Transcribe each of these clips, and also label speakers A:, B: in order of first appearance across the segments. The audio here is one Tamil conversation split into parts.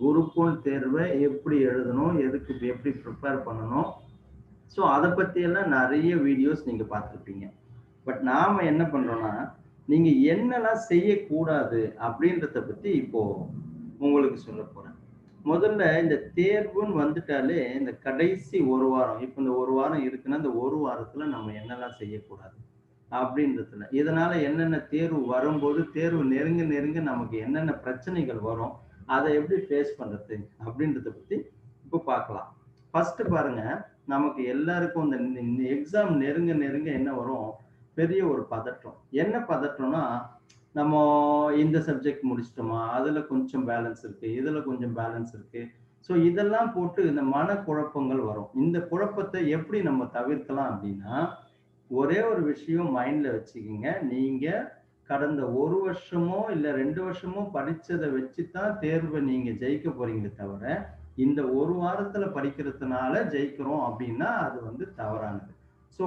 A: குருக்குள் தேர்வை எப்படி எழுதணும் எதுக்கு எப்படி ப்ரிப்பேர் பண்ணணும்? ஸோ அதை பற்றியெல்லாம் நிறைய வீடியோஸ் நீங்கள் பார்த்துருப்பீங்க. பட் நாம் என்ன பண்ணுறோன்னா நீங்கள் என்னெல்லாம் செய்யக்கூடாது அப்படின்றத பற்றி இப்போது உங்களுக்கு சொல்ல போகிறேன் முதல்ல இந்த தேர்வுன்னு வந்துட்டாலே இந்த கடைசி ஒரு வாரம் இப்போ இந்த ஒரு வாரம் இருக்குன்னா இந்த ஒரு வாரத்தில் நம்ம என்னெல்லாம் செய்யக்கூடாது அப்படின்றதுல. இதனால் என்னென்ன தேர்வு வரும்போது தேர்வு நெருங்க நெருங்க நமக்கு என்னென்ன பிரச்சனைகள் வரும் அதை எப்படி ஃபேஸ் பண்றது அப்படின்றத பத்தி இப்போ பார்க்கலாம். ஃபர்ஸ்ட் பாருங்க நமக்கு எல்லாருக்கும் இந்த எக்ஸாம் நெருங்க நெருங்க என்ன வரும்? பெரிய ஒரு பதட்டம் என்ன பதட்டம்னா நம்ம இந்த சப்ஜெக்ட் முடிச்சிட்டோமா? அதுல கொஞ்சம் பேலன்ஸ் இருக்கு இதுல கொஞ்சம் பேலன்ஸ் இருக்கு. ஸோ இதெல்லாம் போட்டு இந்த மனக்குழப்பங்கள் வரும். இந்த குழப்பத்தை எப்படி நம்ம தவிர்க்கலாம் அப்படின்னா ஒரே ஒரு விஷயம் மைண்ட்ல வச்சுக்கோங்க. நீங்கள் கடந்த ஒரு வருஷமோ இல்ல ரெண்டு வருஷமோ படிச்சதை வச்சு தான் தேர்வை நீங்க ஜெயிக்க போறீங்களே தவிர இந்த ஒரு வாரத்துல படிக்கிறதுனால ஜெயிக்கிறோம் அப்படின்னா அது வந்து தவறானது. ஸோ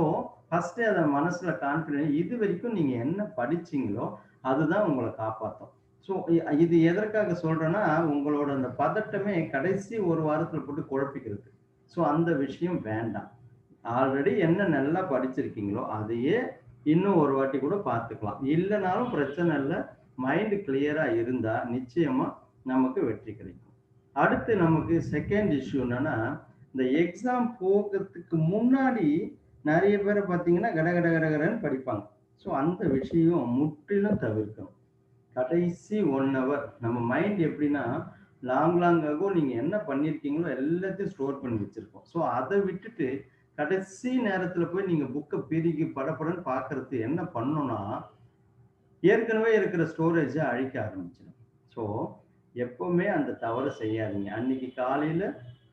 A: ஃபர்ஸ்ட் அதை மனசுல கான்பிடன்ட் இது வரைக்கும் நீங்க என்ன படிச்சீங்களோ அதுதான் உங்களை காப்பாற்றும் ஸோ இது எதற்காக சொல்றேன்னா உங்களோட அந்த பதட்டமே கடைசி ஒரு வாரத்துல போட்டு குழப்பிக்கிறது. ஸோ அந்த விஷயம் வேண்டாம். ஆல்ரெடி என்ன நல்லா படிச்சிருக்கீங்களோ அதையே இன்னும் ஒரு வாட்டி கூட பார்த்துக்கலாம். இல்லைனாலும் பிரச்சனை இல்லை. மைண்டு கிளியராக இருந்தால் நிச்சயமாக நமக்கு வெற்றி கிடைக்கும். அடுத்து நமக்கு செகண்ட் இஷ்யூ என்னன்னா இந்த எக்ஸாம் போகிறதுக்கு முன்னாடி நிறைய பேரை பார்த்தீங்கன்னா கட கட கட கடன்னு படிப்பாங்க. ஸோ அந்த விஷயம் முற்றிலும் தவிர்க்கணும். கடைசி ஒன் ஹவர் நம்ம மைண்ட் எப்படின்னா லாங் லாங்காகவும் நீங்கள் என்ன பண்ணியிருக்கீங்களோ எல்லாத்தையும் ஸ்டோர் பண்ணி வச்சுருக்கோம். ஸோ அதை விட்டுட்டு கடைசி நேரத்தில் போய் நீங்கள் புக்கை பிரிக்கி படப்படன்னு பாக்குறது என்ன பண்ணணும்னா ஏற்கனவே இருக்கிற ஸ்டோரேஜை அழிக்க ஆரம்பிச்சிடும். ஸோ எப்பவுமே அந்த தவறு செய்யாதீங்க. அன்னைக்கு காலையில்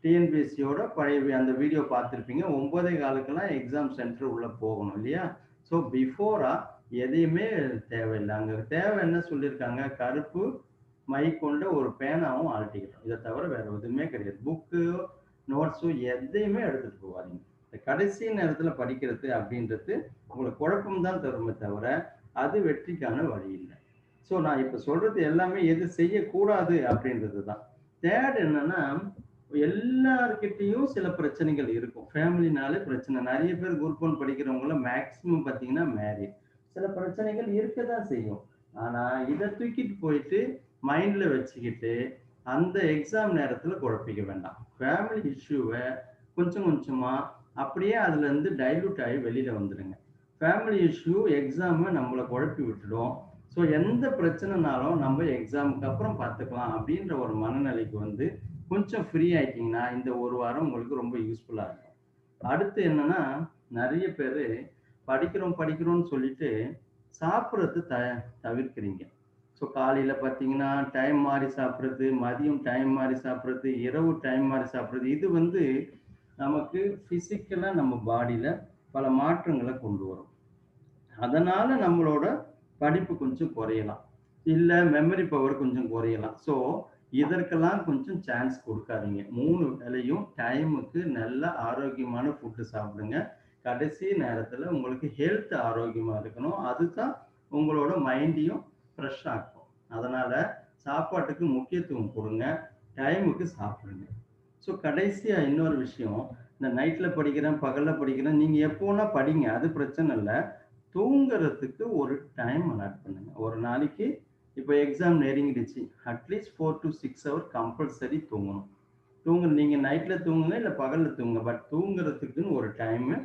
A: டிஎன்பிஎஸ்சியோட பழைய அந்த வீடியோ பார்த்துருப்பீங்க. ஒன்பதே காலுக்கெல்லாம் எக்ஸாம் சென்டர் உள்ள போகணும் இல்லையா? ஸோ பிஃபோரா எதையுமே தேவையில்லை. அங்கே தேவை என்ன சொல்லியிருக்காங்க? கருப்பு மை கொண்ட ஒரு பேனாவும் ஆழ்த்திக்கிறோம் இதை தவிர வேற எதுவுமே கிடையாது. புக்கு நோட்ஸும் எதையுமே எடுத்துட்டு போகாதீங்க. இந்த கடைசி நேரத்தில் படிக்கிறது அப்படின்றது உங்களுக்கு குழப்பம் தான் தருமே தவிர அது வெற்றிக்கான வழி இல்லை. ஸோ நான் இப்போ சொல்றது எல்லாமே எது செய்யக்கூடாது அப்படின்றது தான். தேர்ட் என்னன்னா எல்லார்கிட்டையும் சில பிரச்சனைகள் இருக்கும். ஃபேமிலினாலே பிரச்சனை. நிறைய பேர் குரூப் ஒன் படிக்கிறவங்கள மேக்சிமம் பார்த்தீங்கன்னா மேரிட் சில பிரச்சனைகள் இருக்க தான் செய்யும். ஆனால் இதை தூக்கிட்டு போயிட்டு மைண்டில் வச்சுக்கிட்டு அந்த எக்ஸாம் நேரத்தில் குழப்பிக்க வேண்டாம். ஃபேமிலி இஷ்யூவை கொஞ்சம் கொஞ்சமாக அப்படியே அதுலேருந்து டைல்யூட் ஆகி வெளியில் வந்துடுங்க ஃபேமிலி இஷ்யூ எக்ஸாமை நம்மளை குழப்பி விட்டுடும். ஸோ எந்த பிரச்சனைனாலும் நம்ம எக்ஸாமுக்கு அப்புறம் பார்த்துக்கலாம் அப்படின்ற ஒரு மனநிலைக்கு வந்து கொஞ்சம் ஃப்ரீ ஆயிட்டீங்கன்னா இந்த ஒரு வாரம் உங்களுக்கு ரொம்ப யூஸ்ஃபுல்லாக இருக்கும். அடுத்து என்னன்னா நிறைய பேர் படிக்கிறோம் படிக்கிறோம்னு சொல்லிட்டு சாப்பிட்றது த தவிர்க்கிறீங்க. ஸோ காலையில் பார்த்தீங்கன்னா டைம் மாறி சாப்பிட்றது மதியம் டைம் மாறி சாப்பிட்றது இரவு டைம் மாறி சாப்பிட்றது இது வந்து நமக்கு ஃபிசிக்கலாக நம்ம பாடியில் பல மாற்றங்களை கொண்டு வரும். அதனால் நம்மளோட படிப்பு கொஞ்சம் குறையலாம். இல்லை மெமரி பவர் கொஞ்சம் குறையலாம். ஸோ இதற்கெல்லாம் கொஞ்சம் சான்ஸ் கொடுக்காதீங்க. மூணு வேலையும் டைமுக்கு நல்ல ஆரோக்கியமான ஃபுட்டு சாப்பிடுங்க. கடைசி நேரத்தில் உங்களுக்கு ஹெல்த் ஆரோக்கியமாக இருக்கணும். அதுதான் உங்களோட மைண்டையும் ஃப்ரெஷ் ஆக்கும். அதனால் சாப்பாட்டுக்கு முக்கியத்துவம் கொடுங்க. டைமுக்கு சாப்பிடுங்க. ஸோ கடைசியாக இன்னொரு விஷயம். இந்த நைட்டில் படிக்கிறேன் பகலில் படிக்கிறேன் நீங்கள் எப்போனா படிங்க அது பிரச்சனை இல்லை. தூங்குறதுக்கு ஒரு டைம் அலாட் பண்ணுங்க. ஒரு நாளைக்கு இப்போ exam நெருங்கிடுச்சு. At least four to six hour compulsory தூங்கணும். தூங்க நீங்கள் நைட்டில் தூங்குங்க இல்லை பகலில் தூங்குங்க. பட் தூங்குறதுக்குன்னு ஒரு டைமு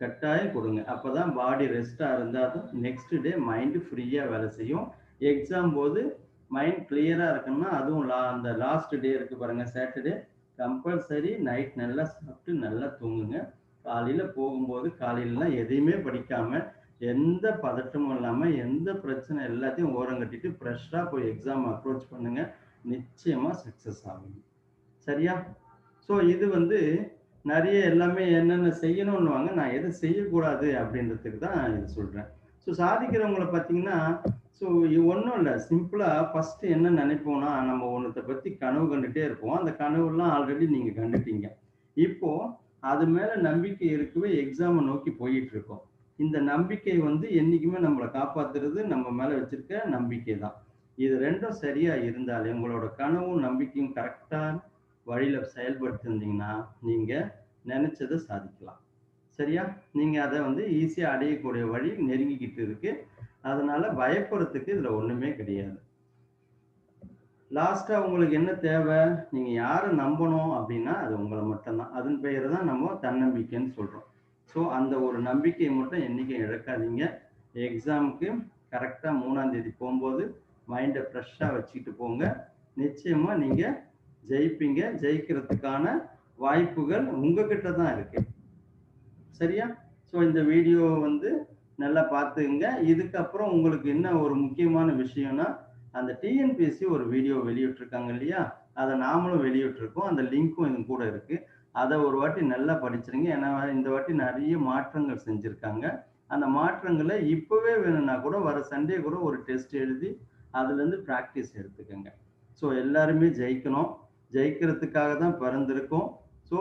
A: கட்டாயம் கொடுங்க. அப்போ தான் பாடி ரெஸ்ட்டாக இருந்தால் தான் நெக்ஸ்ட் டே மைண்டு ஃப்ரீயாக வேலை செய்யும். எக்ஸாம் போது மைண்ட் கிளியராக இருக்குன்னா அதுவும் லா அந்த லாஸ்ட் டே இருக்குது பாருங்கள் சாட்டர்டே கம்பல்சரி நைட் நல்லா சாப்பிட்டு நல்லா தூங்குங்க. காலையில் போகும்போது காலையிலலாம் எதையுமே படிக்காமல் எந்த பதட்டமும் இல்லாமல் எந்த பிரச்சனை எல்லாத்தையும் ஓரம் கட்டிட்டு ஃப்ரெஷ்ஷாக போய் எக்ஸாம் அப்ரோச் பண்ணுங்க. நிச்சயமாக சக்ஸஸ் ஆகும் சரியா? ஸோ இது வந்து நிறைய எல்லாமே என்னென்ன செய்யணும்னுவாங்க நான் எதை செய்யக்கூடாது அப்படின்றதுக்கு தான் இது சொல்கிறேன் ஸோ சாதிக்கிறவங்கள பார்த்தீங்கன்னா ஸோ இது ஒன்றும் இல்லை. சிம்பிளாக ஃபஸ்ட்டு என்ன நினைப்போம்னா நம்ம ஒன்றத்தை பற்றி கனவு கண்டுகிட்டே இருப்போம். அந்த கனவுலாம் ஆல்ரெடி நீங்கள் கண்டுட்டீங்க. இப்போது அது மேலே நம்பிக்கை இருக்கவே எக்ஸாமை நோக்கி போயிட்டு இருக்கோம் இந்த நம்பிக்கை வந்து என்றைக்குமே நம்மளை காப்பாத்துறது நம்ம மேலே வச்சுருக்க நம்பிக்கை தான். இது ரெண்டும் சரியாக இருந்தாலே உங்களோட கனவும் நம்பிக்கையும் கரெக்டான வழியில் செயல்படுத்திருந்தீங்கன்னா நீங்கள் நினச்சதை சாதிக்கலாம். சரியா? நீங்கள் அதை வந்து ஈஸியாக அடையக்கூடிய வழி நெருங்கிக்கிட்டு இருக்குது அதனால பயப்படுறதுக்கு இதுல ஒண்ணுமே கிடையாது. லாஸ்டா உங்களுக்கு என்ன தேவை? நீங்க யாரை நம்பணும் அப்படின்னா அது உங்களை மட்டும்தான். அதன் பெயர் தான் நம்ம தன்னம்பிக்கைன்னு சொல்றோம். ஸோ அந்த ஒரு நம்பிக்கையை மட்டும் என்னைக்கும் இழக்காதீங்க. எக்ஸாமுக்கு கரெக்டாக மூணாம் தேதி போகும்போது மைண்டை ஃப்ரெஷ்ஷாக வச்சுக்கிட்டு போங்க. நிச்சயமாக நீங்கள் ஜெயிப்பீங்க. ஜெயிக்கிறதுக்கான வாய்ப்புகள் உங்ககிட்ட தான் இருக்கு. சரியா? ஸோ இந்த வீடியோ வந்து நல்லா பார்த்துங்க. இதுக்கப்புறம் உங்களுக்கு என்ன ஒரு முக்கியமான விஷயம்னா அந்த டிஎன்பிஎஸ்சி ஒரு வீடியோ வெளியிட்டிருக்காங்க இல்லையா? அதை நாமளும் வெளியிட்டிருக்கோம். அந்த லிங்க்கும் இது கூட இருக்கு. அதை ஒரு வாட்டி நல்லா படிச்சிருங்க. ஏன்னா இந்த வாட்டி நிறைய மாற்றங்கள் செஞ்சுருக்காங்க. அந்த மாற்றங்களை இப்போவே வேணும்னா கூட வர சண்டே கூட ஒரு டெஸ்ட் எழுதி அதுலேருந்து ப்ராக்டிஸ் எடுத்துக்கோங்க. ஸோ எல்லாருமே ஜெயிக்கணும். ஜெயிக்கிறதுக்காக தான் பிறந்திருக்கோம். ஸோ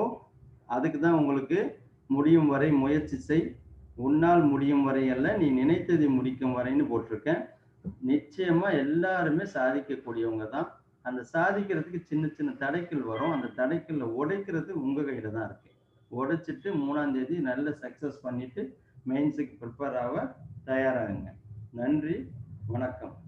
A: அதுக்கு தான் உங்களுக்கு முடியும் வரை முயற்சி செய். உன்னால் முடியும் வரை அல்ல நீ நினைத்ததை முடிக்கும் வரைன்னு போட்டிருக்கேன். நிச்சயமா எல்லாருமே சாதிக்கக்கூடியவங்க தான். அந்த சாதிக்கிறதுக்கு சின்ன சின்ன தடைகள் வரும். அந்த தடைக்கல்ல உடைக்கிறது உங்க கையில தான் இருக்கு. உடைச்சிட்டு மூணாம் தேதி நல்ல சக்சஸ் பண்ணிட்டு மெயின்ஸுக்கு ப்ரிப்பேர் ஆக தயாராகுங்க. நன்றி வணக்கம்.